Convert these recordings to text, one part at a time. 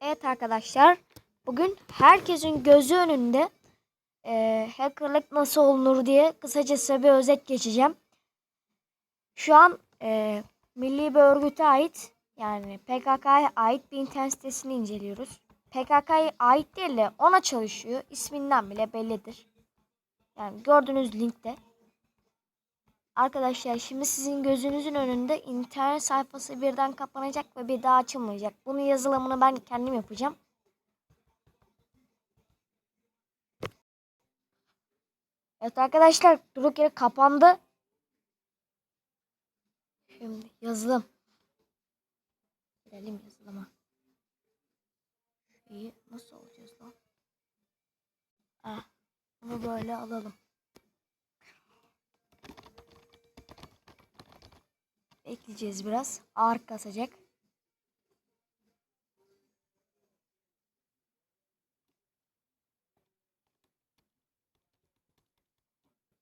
Evet arkadaşlar, bugün herkesin gözü önünde e, hackerlık nasıl olunur diye kısacası bir özet geçeceğim. Şu an e, milli bir örgüte ait yani PKK'ya ait bir internet sitesini inceliyoruz. PKK'ya ait değil de ona çalışıyor. İsminden bile bellidir. Yani gördüğünüz linkte. Arkadaşlar şimdi sizin gözünüzün önünde internet sayfası birden kapanacak ve bir daha açılmayacak. Bunun yazılımını ben kendim yapacağım. Evet arkadaşlar durduk yere kapandı. Şimdi yazılım. Girelim yazılıma. İyi nasıl olacağız lan? Ah, bunu böyle alalım. Bekleyeceğiz biraz. Ağır kasacak.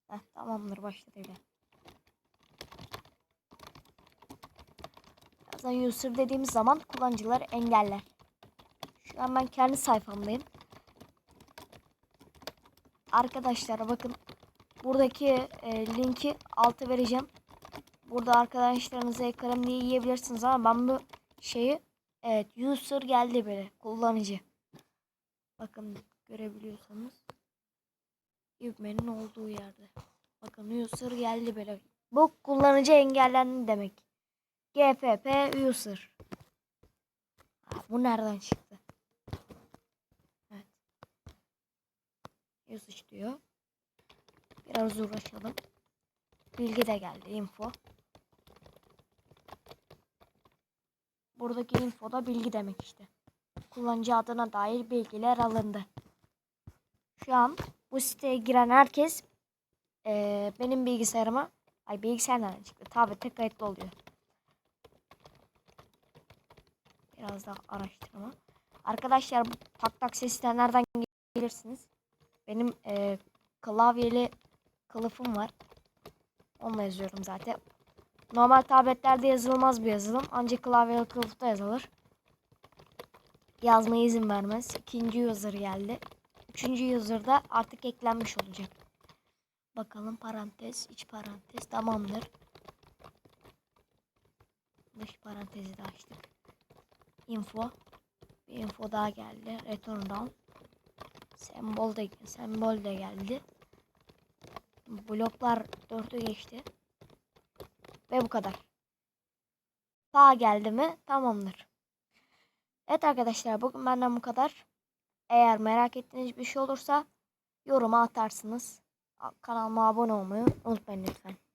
Heh, tamamdır başladı bile. Birazdan user dediğimiz zaman kullanıcılar engeller. Şu an ben kendi sayfamdayım. Arkadaşlar bakın buradaki e, linki altı vereceğim. Burada arkadaşlarınıza ekranı diye yiyebilirsiniz ama ben bu şeyi evet user geldi böyle kullanıcı. Bakın görebiliyorsanız ivmenin olduğu yerde. Bakın user geldi böyle. Bu kullanıcı engellendi demek. GFP user. Bu nereden çıktı? Evet. User diyor. Biraz uğraşalım. Bilgi de geldi info. Buradaki infoda bilgi demek işte. Kullanıcı adına dair bilgiler alındı. Şu an bu siteye giren herkes eee, benim bilgisayarıma ay bilgisayar nereden çıktı? Tabi kayıtlı oluyor. Biraz daha araştırma. Arkadaşlar bu tak tak sesler nereden gelirsiniz? Benim eee, klavyeli kılıfım var. Onunla yazıyorum zaten. Normal tabletlerde yazılmaz bir yazılım. Ancak klavyeli kılıfta yazılır. Yazmaya izin vermez. İkinci user geldi. Üçüncü user da artık eklenmiş olacak. Bakalım parantez, iç parantez tamamdır. Dış parantezi de açtık. Info. Bir info daha geldi. Return down. Sembol de, sembol de geldi. Bloklar 4'ü geçti. Ve bu kadar. Sağ geldi mi tamamdır. Evet arkadaşlar bugün benden bu kadar. Eğer merak ettiğiniz bir şey olursa yoruma atarsınız. Kanalıma abone olmayı unutmayın lütfen.